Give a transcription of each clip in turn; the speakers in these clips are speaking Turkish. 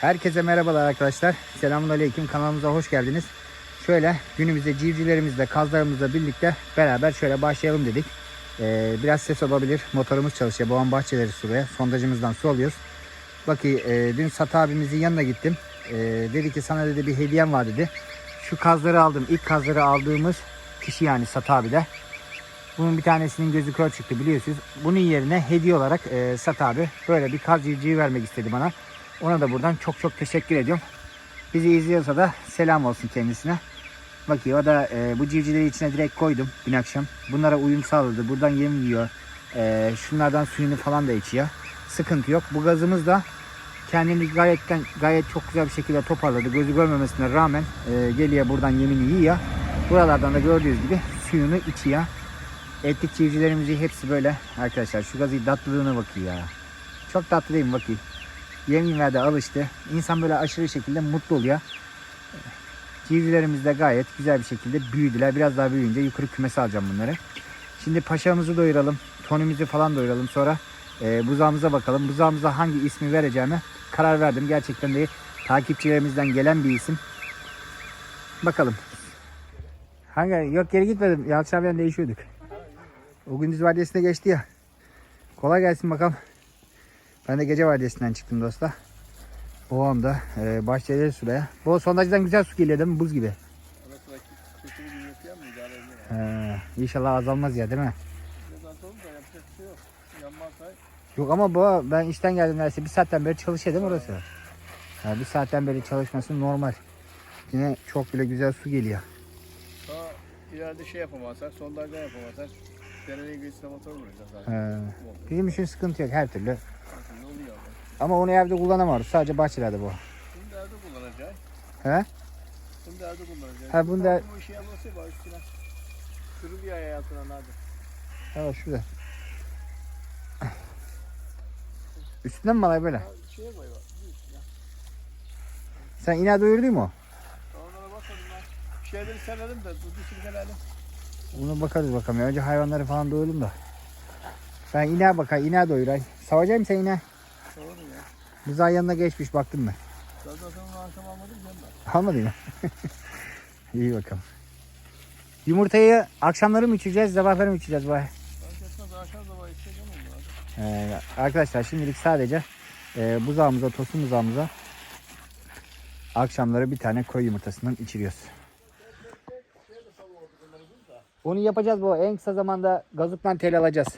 Herkese merhabalar arkadaşlar. Selamun Aleyküm. Kanalımıza hoş geldiniz. Şöyle günümüzde civcivlerimizle, kazlarımızla birlikte beraber şöyle başlayalım dedik. Ee, biraz ses olabilir. Motorumuz çalışıyor. Boğan bahçeleri suluyor. Sondajımızdan su alıyoruz. Bakın e, dün Sat abimizin yanına gittim. E, dedi ki sana dedi bir hediyem var dedi. Şu kazları aldım. İlk kazları aldığımız kişi yani Sat abi de. Bunun bir tanesinin gözü kör çıktı biliyorsunuz. Bunun yerine hediye olarak e, Sat abi böyle bir kaz civcivi vermek istedi bana. Ona da buradan çok çok teşekkür ediyorum. Bizi izliyorsa da selam olsun kendisine. Bakıyor o da e, bu civcivleri içine direkt koydum dün akşam. Bunlara uyum sağladı. Buradan yem yiyor. E, şunlardan suyunu falan da içiyor. Sıkıntı yok. Bu gazımız da kendini gayetten gayet çok güzel bir şekilde toparladı. Gözü görmemesine rağmen e, geliyor buradan yemini yiyor. Buralardan da gördüğünüz gibi suyunu içiyor. Etlik civcivlerimizin hepsi böyle. Arkadaşlar şu gazı tatlılığına bakıyor ya. Çok tatlı değil mi bakayım. Yeminler de alıştı. İnsan böyle aşırı şekilde mutlu oluyor. Civcivlerimiz de gayet güzel bir şekilde büyüdüler. Biraz daha büyüyünce yukarı kümese alacağım bunları. Şimdi paşamızı doyuralım. Tonimizi falan doyuralım. Sonra e, buzağımıza bakalım. Buzağımıza hangi ismi vereceğime karar verdim. Gerçekten de takipçilerimizden gelen bir isim. Bakalım. Hangi? Yok geri gitmedim. Yalçın abiyle değişiyorduk. O gündüz vardiyasına geçti ya. Kolay gelsin bakalım. Ben de gece vardiyasından çıktım dostlar. Boğam da e, bahçeleri sulaya. Bu sondajdan güzel su geliyor değil mi? Buz gibi. Sıra kötü bir yapıyor mu. He, inşallah azalmaz ya değil mi? Şey yok. Ama bu ben işten geldim neredeyse bir saatten beri çalışıyor değil mi orası? Ha, bir saatten beri çalışması normal. Yine çok bile güzel su geliyor. ileride şey yapamazsak, sondajdan yapamazsak dereye geçsine motor vuracağız zaten. He. Bizim için sıkıntı yok her türlü. Abi. Ama onu evde kullanamıyoruz. Sadece bahçelerde bu. Bunu da evde kullanacağız. He? Bunu da evde kullanacağız. Ha, bunu da- Bu işi yapması var üstüne. Kırılıyor hayatına nerede? Evet şurada. Üstünden mi alay böyle? Ha, şeye koy bak. bir. Sen ineği doyurdun mu? Onlara bakmadım ben. Bir şeyleri severim de bu dişini gelelim. Ona bakarız bakalım. ya. Önce hayvanları falan doyuralım da. Ben ineğe bakayım. ineğe doyurayım. Savacağım sen ineği. Buzağı yanına geçmiş baktın mı? Zaten akşam almadım ben. Almadın mı? İyi bakalım. Yumurtayı akşamları mı içeceğiz, sabahları mı içeceğiz bu ay? Fark etmez akşam sabah abi. Ee, arkadaşlar şimdilik sadece e, buzağımıza, tosun buzağımıza akşamları bir tane koyu yumurtasından içiriyoruz. Onu yapacağız bu. En kısa zamanda gazuktan tel alacağız.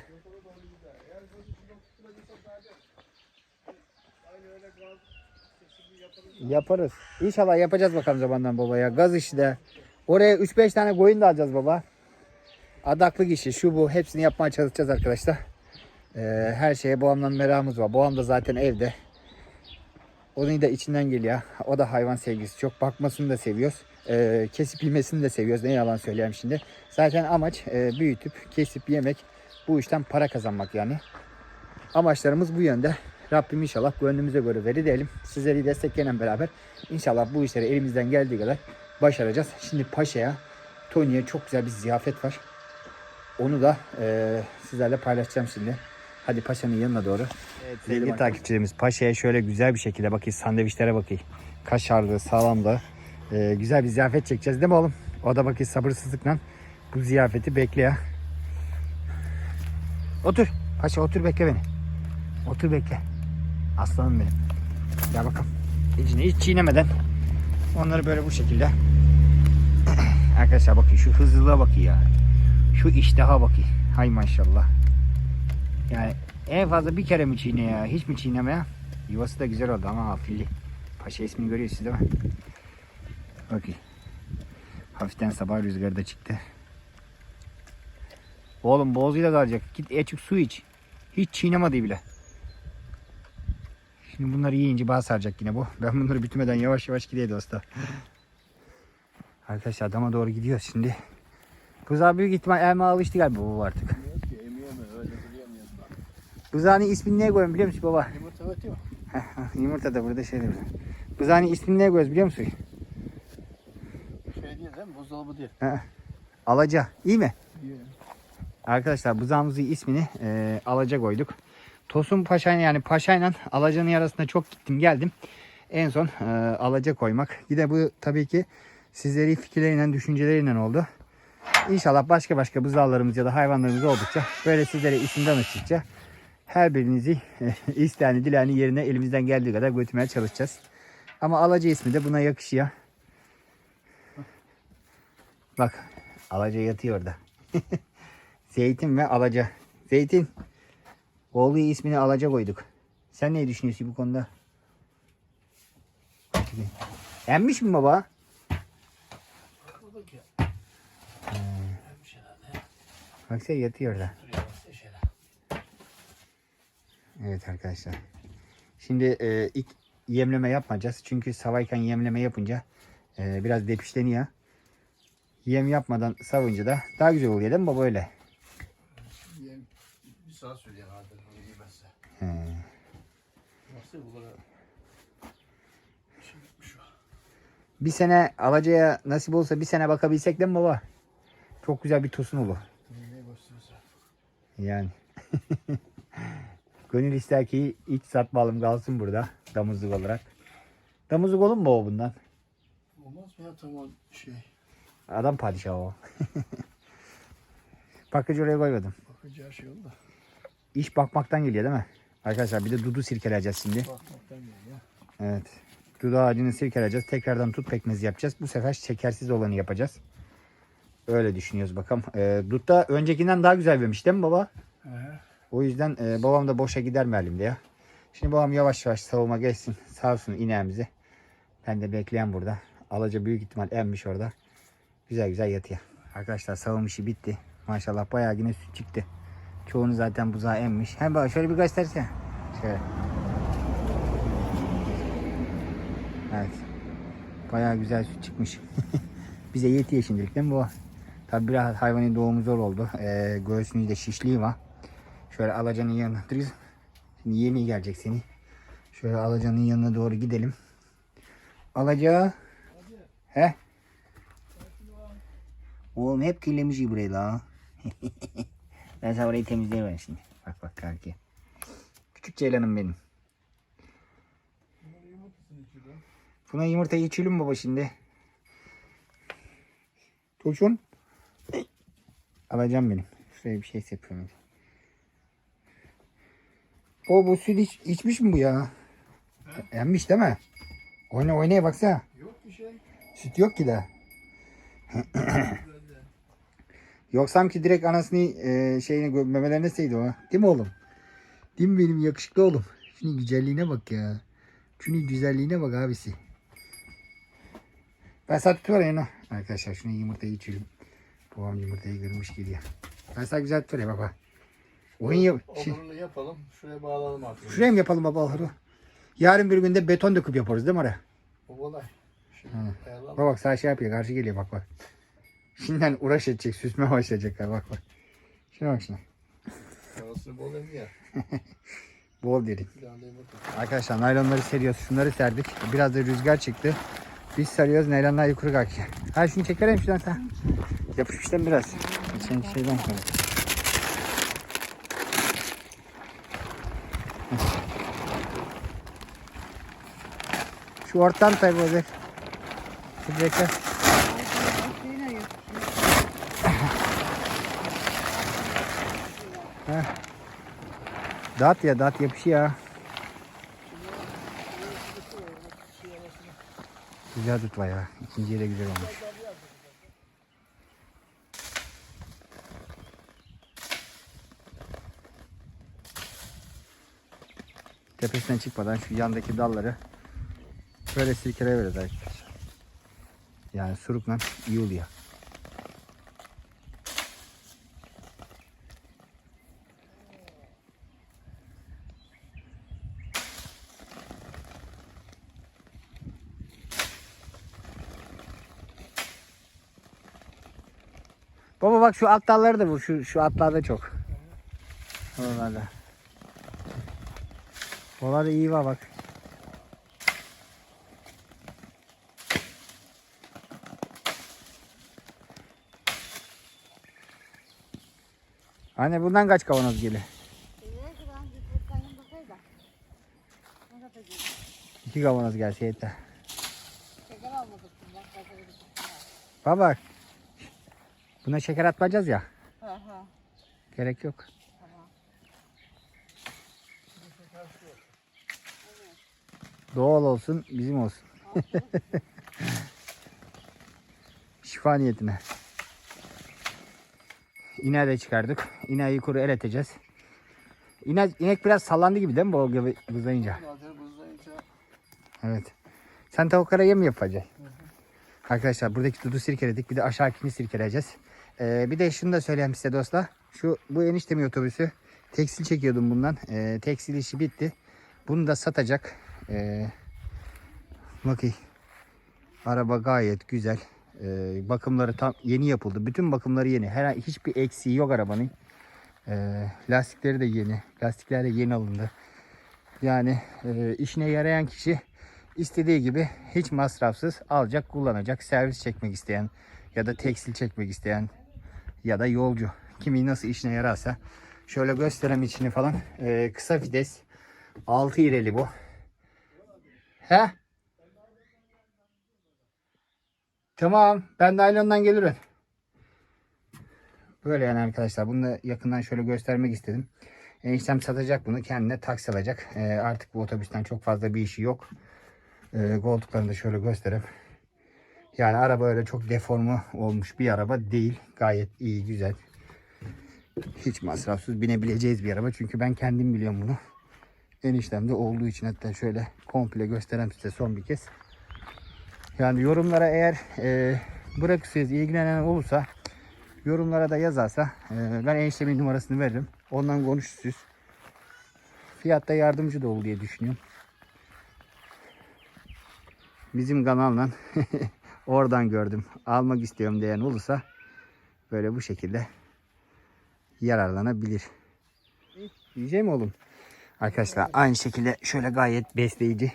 Yaparız. İnşallah yapacağız bakalım zamandan baba ya. Gaz işi de. Oraya 3-5 tane koyun da alacağız baba. Adaklık işi şu bu hepsini yapmaya çalışacağız arkadaşlar. Ee, her şeye babamdan merakımız var. Babam da zaten evde. Onun da içinden geliyor. O da hayvan sevgisi çok. Bakmasını da seviyoruz. Ee, kesip yemesini de seviyoruz. Ne yalan söyleyeyim şimdi. Zaten amaç e, büyütüp kesip yemek. Bu işten para kazanmak yani. Amaçlarımız bu yönde. Rabbim inşallah gönlümüze göre verir diyelim. Sizleri destekleyen beraber inşallah bu işleri elimizden geldiği kadar başaracağız. Şimdi Paşa'ya, Tony'ye çok güzel bir ziyafet var. Onu da e, sizlerle paylaşacağım şimdi. Hadi Paşa'nın yanına doğru. Evet, sevgili takipçilerimiz Paşa'ya şöyle güzel bir şekilde bakayım sandviçlere bakayım. Kaşarlı, sağlamlı. e, güzel bir ziyafet çekeceğiz değil mi oğlum? O da bakayım sabırsızlıkla bu ziyafeti bekliyor. Otur. Paşa otur bekle beni. Otur bekle. Aslanım benim. Gel bakalım. İçine hiç çiğnemeden onları böyle bu şekilde. Arkadaşlar bakın şu hızlılığa bakın ya. Şu iştaha bakın. Hay maşallah. Yani en fazla bir kere mi çiğne ya? Hiç mi çiğneme ya? Yuvası da güzel oldu ama afilli. Paşa ismini görüyorsunuz değil mi? Bakın. Hafiften sabah rüzgarı da çıktı. Oğlum boğazıyla kalacak. Git açık su iç. Hiç çiğnemedi bile. Şimdi bunları yiyince bağ saracak yine bu. Ben bunları bitmeden yavaş yavaş gideyim dostlar. Arkadaşlar adama doğru gidiyoruz şimdi. Buzağı büyük ihtimal elma alıştı galiba bu artık. Buzağının ismini neye koyuyorum biliyor musun baba? Yumurta atıyor. Yumurta da burada şey de burada. Buzağının ismini neye koyuyoruz biliyor musun? Şey diye değil mi? Buzdolabı diye. Alaca. İyi mi? İyi. Arkadaşlar buzağımızın ismini e, Alaca koyduk. Tosun Paşa'yla yani Paşa'yla Alaca'nın arasında çok gittim geldim. En son e, alaca koymak. Bir de bu tabii ki sizleri fikirleriyle, düşünceleriyle oldu. İnşallah başka başka buzağlarımız ya da hayvanlarımız oldukça böyle sizlere isim danıştıkça her birinizi isteyeni dileni yerine elimizden geldiği kadar götürmeye çalışacağız. Ama alaca ismi de buna yakışıyor. Bak alaca yatıyor orada. Zeytin ve alaca. Zeytin. Oğlu ismini alaca koyduk. Sen ne düşünüyorsun bu konuda? Emmiş mi baba? Baksana yatıyor orada. Evet arkadaşlar. Şimdi e, ilk yemleme yapmayacağız. Çünkü savayken yemleme yapınca e, biraz depişleniyor. Yem yapmadan savunca da daha güzel oluyor değil mi baba öyle? Yem bir saat sürüyor zaten onu yemezse. He. Nasıl bu kadar? Bir sene alacaya nasip olsa bir sene bakabilsek değil mi baba? Çok güzel bir tosun olur. Yani. Gönül ister ki iç satmalım kalsın burada damızlık olarak. Damızlık olur mu baba bundan? Olmaz mı ya tamam şey. Adam padişahı o. Bakıcı oraya koymadım. Bakacağı şey oldu. İş bakmaktan geliyor değil mi? Arkadaşlar bir de dudu sirkeleyeceğiz şimdi. Evet. Dudu ağacını sirkeleyeceğiz. Tekrardan tut pekmezi yapacağız. Bu sefer şekersiz olanı yapacağız. Öyle düşünüyoruz bakalım. Ee, dutta öncekinden daha güzel vermiş değil mi baba? He. O yüzden e, babam da boşa gider mi elimde ya. Şimdi babam yavaş yavaş savunma geçsin. Sağ olsun ineğimizi. Ben de bekleyen burada. Alaca büyük ihtimal emmiş orada. Güzel güzel yatıyor. Arkadaşlar savunma işi bitti. Maşallah bayağı yine süt çıktı. Çoğunu zaten buzağa emmiş. Hem bak şöyle bir göstersene. Şöyle. Evet. Bayağı güzel süt çıkmış. Bize yetiyor şimdilik değil mi bu? Tabi biraz hayvanın doğumu zor oldu. Ee, göğsünün de şişliği var. Şöyle alacanın yanına duruz. Şimdi yeni gelecek seni. Şöyle alacanın yanına doğru gidelim. Alaca. He? Oğlum hep kirlemiş burayı la. ben sana orayı temizleyemem şimdi. Bak bak kanki. Küçük ceylanım benim. Buna yumurta içelim baba şimdi. Tuşun. Alacağım benim. Şuraya bir şey yapıyorum. O bu süt iç, içmiş mi bu ya? Emmiş değil mi? Oyna oynaya baksana. Yok bir şey. Süt yok ki de. Yoksam ki direkt anasını e, şeyini memelerine seydi o. Değil mi oğlum? Değil mi benim yakışıklı oğlum? Şunun güzelliğine bak ya. Şunun güzelliğine bak abisi. Ben sana tutuvereyim ha. Arkadaşlar şunu yumurtayı içelim. Babam yumurtayı kırmış geliyor. Ben sana güzel tutuvereyim baba. Oyun yap. Şi- Oturunu yapalım. Şuraya bağlayalım artık. Şuraya mı yapalım baba ahırı? Yarın bir günde beton döküp yaparız değil mi oraya? O kolay. Şimdi. Bak bak sağ şey yapıyor karşı geliyor bak bak. Şimdiden uğraş edecek süsme başlayacaklar bak bak. Şuna bak şuna. Havası bol hem ya. Bol derin. Arkadaşlar naylonları seriyoruz. Şunları serdik. Biraz da rüzgar çıktı. Biz sarıyoruz. Naylonlar yukarı kalkıyor. Ha şunu çekelim şuradan sen. Yapışmışlar biraz. Sen şeyden koy. Şu ortadan tabi olacak. Şu bekle. Dağıt ya dağıt yapışıyor ya. Güzel tut ya. İkinciye de güzel olmuş. Tepesinden çıkmadan şu yandaki dalları böyle silkeleyeriz arkadaşlar. Yani surukla iyi oluyor. Bak şu alt dalları da vur. Şu, şu atlarda çok. Oralarda. Oralarda iyi var bak. Anne bundan kaç kavanoz geliyor? İki kavanoz gelse yeter. Baba. Buna şeker atmayacağız ya. Ha ha. Gerek yok. Doğal olsun, bizim olsun. Şifa niyetine. İneği de çıkardık. İneği kuru eriteceğiz. İnek, inek biraz sallandı gibi değil mi bu gibi buzlayınca? Evet. Sen tavuklara yem yapacaksın? Arkadaşlar buradaki dudu sirkeledik. Bir de aşağıkini sirkeleyeceğiz. Ee, bir de şunu da söyleyeyim size dostlar. Şu bu eniştemin otobüsü. Tekstil çekiyordum bundan. Ee, tekstil işi bitti. Bunu da satacak. Ee, bakayım. Araba gayet güzel. Ee, bakımları tam yeni yapıldı. Bütün bakımları yeni. Her hiçbir eksiği yok arabanın. Ee, lastikleri de yeni. Lastikler de yeni alındı. Yani e, işine yarayan kişi istediği gibi hiç masrafsız alacak, kullanacak. Servis çekmek isteyen ya da tekstil çekmek isteyen ya da yolcu. Kimi nasıl işine yararsa. Şöyle göstereyim içini falan. Ee, kısa fides. 6 ireli bu. He? Tamam. Ben naylondan gelirim. Böyle yani arkadaşlar. Bunu da yakından şöyle göstermek istedim. Eniştem satacak bunu. Kendine taksi alacak. Ee, artık bu otobüsten çok fazla bir işi yok. Ee, koltuklarını da şöyle göstereyim. Yani araba öyle çok deformu olmuş bir araba değil. Gayet iyi, güzel. Hiç masrafsız binebileceğiz bir araba. Çünkü ben kendim biliyorum bunu. Eniştemde olduğu için hatta şöyle komple göstereyim size son bir kez. Yani yorumlara eğer e, bırakırsanız ilgilenen olursa yorumlara da yazarsa e, ben eniştemin numarasını veririm. Ondan konuşuruz. Fiyatta yardımcı da ol diye düşünüyorum. Bizim kanalla oradan gördüm. Almak istiyorum diyen olursa böyle bu şekilde yararlanabilir. Yiyecek mi oğlum? Arkadaşlar aynı şekilde şöyle gayet besleyici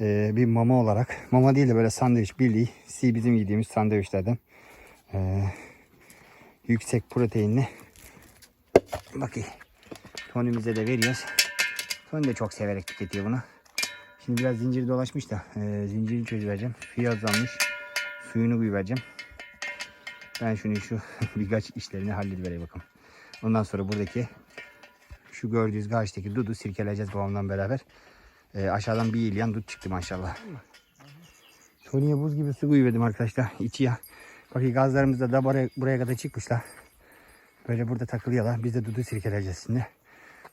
e, bir mama olarak. Mama değil de böyle sandviç bildiği. Si bizim yediğimiz sandviçlerden. E, yüksek proteinli. Bakayım. Tony'mize de veriyoruz. Tony de çok severek tüketiyor bunu. Şimdi biraz zinciri dolaşmış da e, zincirini çözüvereceğim. Suyu azalmış. Suyunu vereceğim. Ben şunu şu birkaç işlerini halledivereyim bakalım. Ondan sonra buradaki şu gördüğünüz ağaçtaki dudu sirkeleyeceğiz babamla beraber. E, aşağıdan bir ilyan dut çıktı maşallah. Tony'ye buz gibi su koyuverdim arkadaşlar. İçi ya. Bakın gazlarımız da, da buraya, buraya kadar çıkmışlar. Böyle burada takılıyorlar. Biz de dudu sirkeleyeceğiz şimdi.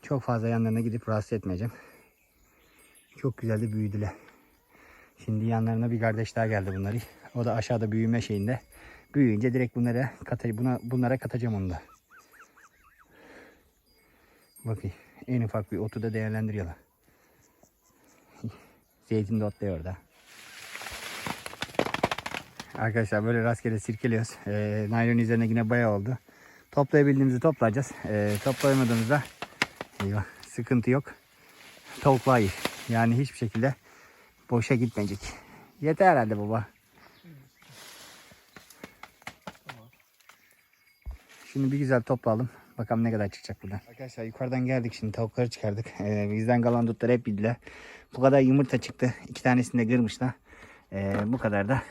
Çok fazla yanlarına gidip rahatsız etmeyeceğim. Çok güzel de büyüdüler. Şimdi yanlarına bir kardeş daha geldi bunları. O da aşağıda büyüme şeyinde. Büyüyünce direkt bunlara, kata, buna, bunlara katacağım onu da. Bakın en ufak bir otu da değerlendiriyorlar. Zeytin de otluyor orada. Arkadaşlar böyle rastgele sirkeliyoruz. Ee, naylon üzerine yine bayağı oldu. Toplayabildiğimizi toplayacağız. Ee, toplayamadığımızda eyvah, sıkıntı yok. Tavuklar yer. Yani hiçbir şekilde boşa gitmeyecek. Yeter herhalde baba. Şimdi bir güzel toplayalım. Bakalım ne kadar çıkacak buradan. Arkadaşlar yukarıdan geldik şimdi tavukları çıkardık. Ee, bizden kalan dutları hep bildiler. Bu kadar yumurta çıktı. İki tanesini de kırmışlar. Ee, bu kadar da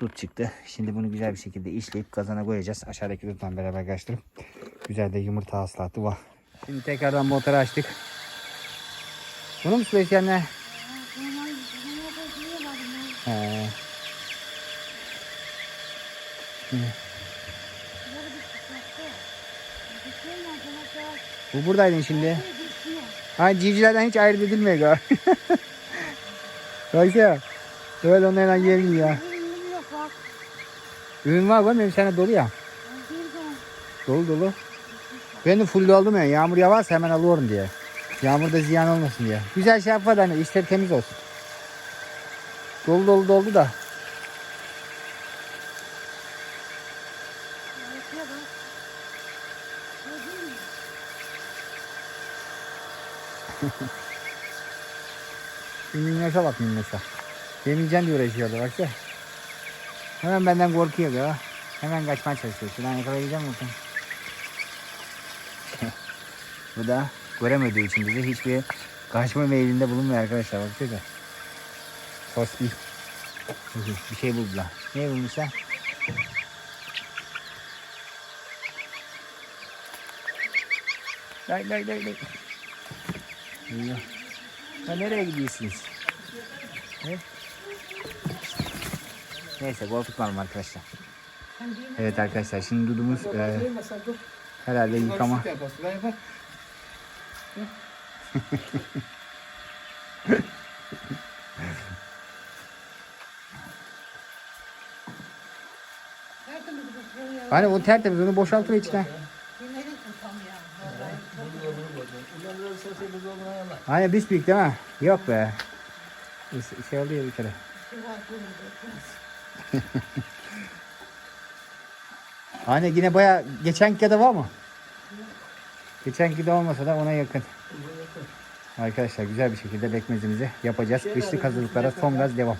dut çıktı. Şimdi bunu güzel bir şekilde işleyip kazana koyacağız. Aşağıdaki dutla beraber karıştırıp. Güzel de yumurta hasılatı var. Şimdi tekrardan motoru açtık. Bunu mu söyleyeceksin anne? He. Bu buradaydın şimdi. Ha civcivlerden hiç ayırt edilmiyor galiba. Baksana. Öyle onlarla yerim ya. Ürün var mı? Benim sana dolu ya. Dolu dolu. Ben de full doldum ya. Yağmur yağarsa hemen alıyorum diye. Yağmurda ziyan olmasın diye. Güzel şey yapma da hani işler temiz olsun. Dolu dolu doldu da. Minnoş'a bak minnoş'a. Yemeyeceğim diye uğraşıyordu baksana. Hemen benden korkuyor ya. Hemen kaçmaya çalışıyor. Şuradan yakalayacağım bakın. Bu da göremediği için bizi hiçbir kaçma meylinde bulunmuyor arkadaşlar. Bakıyorlar. Tosti. Bir şey buldular. Ne bulmuşlar? Lay lay lay lay. Eyvah. Ha, nereye gidiyorsunuz? Ne? Neyse korkutmayalım arkadaşlar. Evet arkadaşlar şimdi dudumuz e, herhalde yıkama. Şey ya. Hani o tertemiz onu boşaltır içine. Dinledik mi tam ya? Hani biz büyük değil mi? Yok be. Şey- Şey oldu ya bir kere. Hani yine baya geçenki de var mı? Geçenki de olmasa da ona yakın. Arkadaşlar güzel bir şekilde bekmezimizi yapacağız. Kışlık hazırlıklara son gaz devam.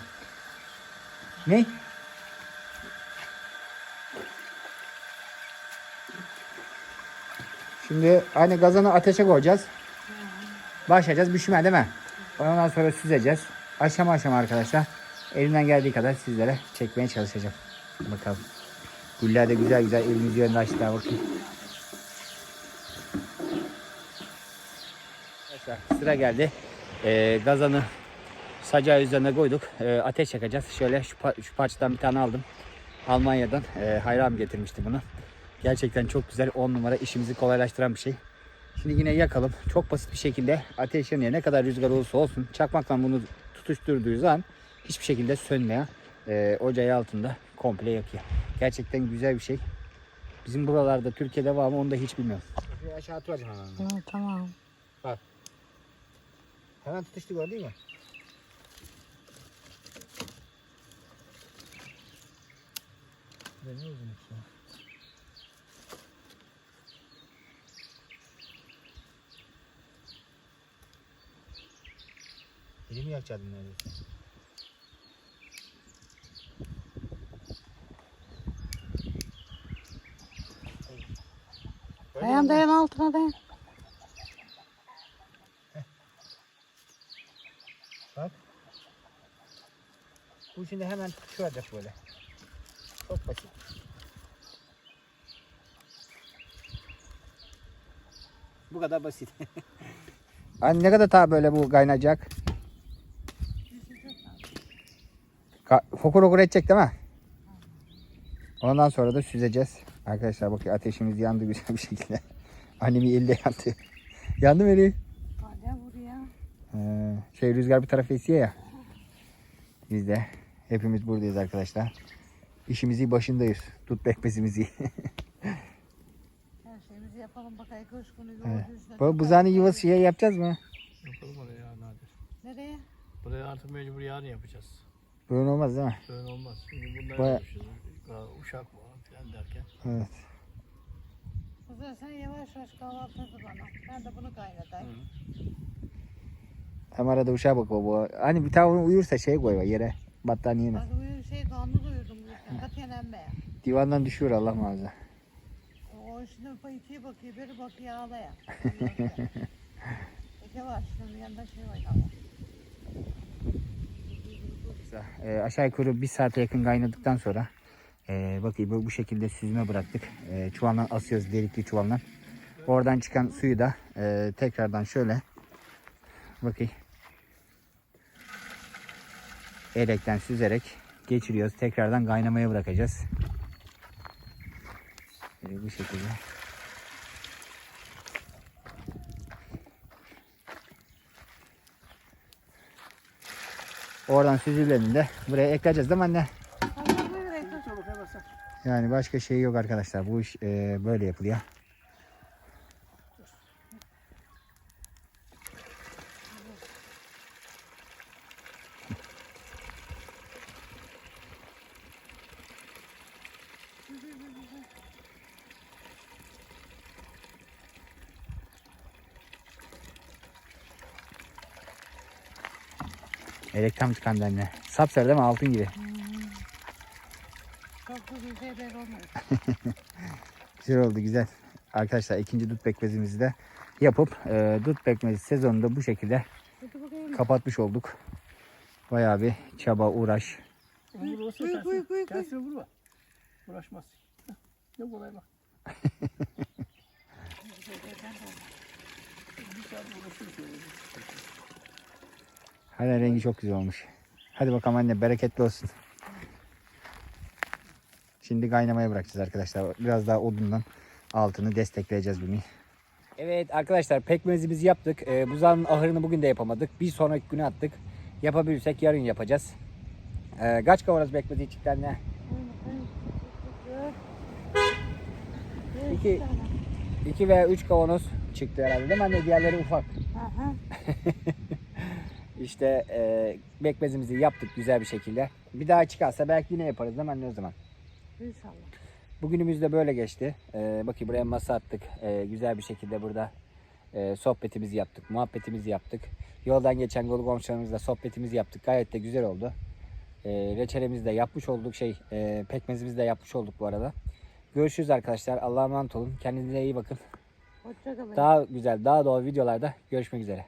Ne? Şimdi hani gazanı ateşe koyacağız. Başlayacağız pişmeye değil mi? Ondan sonra süzeceğiz. Aşama aşama arkadaşlar. Elimden geldiği kadar sizlere çekmeye çalışacağım. Bakalım. Güller de güzel güzel evimiz yönünde açtılar bakın. Arkadaşlar sıra geldi. Ee, gazanı sacağı üzerine koyduk. Ee, ateş yakacağız. Şöyle şu, pa- şu parçadan bir tane aldım. Almanya'dan e, hayran getirmişti bunu. Gerçekten çok güzel 10 numara işimizi kolaylaştıran bir şey. Şimdi yine yakalım. Çok basit bir şekilde ateş yanıyor. Ne kadar rüzgar olursa olsun çakmakla bunu tutuşturduğu zaman hiçbir şekilde sönmüyor. Ee, ocağı altında komple yakıyor. Gerçekten güzel bir şey. Bizim buralarda Türkiye'de var mı onu da hiç bilmiyorum. Aşağı atacağım hemen. Hı, tamam. Hemen tutuştu gördün mü? Ne uzunmuş ya. Elimi yakacaktım neredeyse. Dayan dayan altına dayan. Bak. Bu şimdi hemen tutuşacak böyle. Çok basit. Bu kadar basit. Hani ne kadar daha böyle bu kaynayacak? Fokur fokur edecek değil mi? Ondan sonra da süzeceğiz. Arkadaşlar bakın ateşimiz yandı güzel bir şekilde. Annemi elde yandı. yandı mı eli? Hadi buraya. Ee, şey rüzgar bir tarafa esiyor ya. Biz de hepimiz buradayız arkadaşlar. İşimizi başındayız. Tut bekmezimizi. Her şeyimizi yapalım bakayım. Günü Evet. Bu buzağını yuvası şey yapacağız mı? Yapalım oraya ya Nadir. Nereye? Buraya artık mecbur yarın yapacağız. Böyle olmaz değil mi? Böyle olmaz. Şimdi bunları Baya-. Uşak falan filan derken. Evet. Kızım sen yavaş yavaş kahvaltı hazır bana. Ben de bunu kaynatayım. Hem arada uşağa bak baba. Hani bir tane uyursa şey koy yere. Battaniyene. Bak bu şey kanlı doyurdum. bu Katiyen emme. Divandan düşüyor Allah muhafaza. O şimdi ikiye bakıyor, biri bakıyor ağlaya. İki var, şunun yanında şey var ama. Ee, aşağı yukarı bir saate yakın kaynadıktan sonra e, bakayım bu, bu şekilde süzme bıraktık. E, çuvaldan asıyoruz delikli çuvaldan. Oradan çıkan suyu da e, tekrardan şöyle bakayım elekten süzerek geçiriyoruz. Tekrardan kaynamaya bırakacağız. Böyle bu şekilde. Oradan süzülerini de buraya ekleyeceğiz değil mi anne? Yani başka şey yok arkadaşlar. Bu iş e, böyle yapılıyor. Elek tam tıkandı anne. Sapsarı değil mi? Altın gibi. Çok da güzel. Güzel oldu güzel. Arkadaşlar ikinci dut pekmezimizi de yapıp e, dut pekmezi sezonunda bu şekilde kapatmış olduk. Bayağı bir çaba, uğraş. Kuy, kuy, kuy. tersine, tersine vurma. Uğraşmaz. Ne kolay bak. Hala rengi çok güzel olmuş. Hadi bakalım anne bereketli olsun. Şimdi kaynamaya bırakacağız arkadaşlar. Biraz daha odundan altını destekleyeceğiz bunu. Evet arkadaşlar pekmezimizi yaptık. Ee, buzağının ahırını bugün de yapamadık. Bir sonraki güne attık. Yapabilirsek yarın yapacağız. Ee, kaç kavanoz pekmezi çıktı anne? İki. 2 veya 3 kavanoz çıktı herhalde değil mi anne? Diğerleri ufak. İşte e, pekmezimizi yaptık güzel bir şekilde. Bir daha çıkarsa belki yine yaparız değil mi anne o zaman? İnşallah. Bugünümüz de böyle geçti. Ee, bakayım buraya masa attık. Ee, güzel bir şekilde burada e, sohbetimizi yaptık, muhabbetimizi yaptık. Yoldan geçen yolu komşularımızla sohbetimizi yaptık. Gayet de güzel oldu. Ee, reçelimizi de yapmış olduk. Şey, e, pekmezimizi de yapmış olduk bu arada. Görüşürüz arkadaşlar. Allah'a emanet olun. Kendinize iyi bakın. Daha güzel, daha doğal videolarda görüşmek üzere.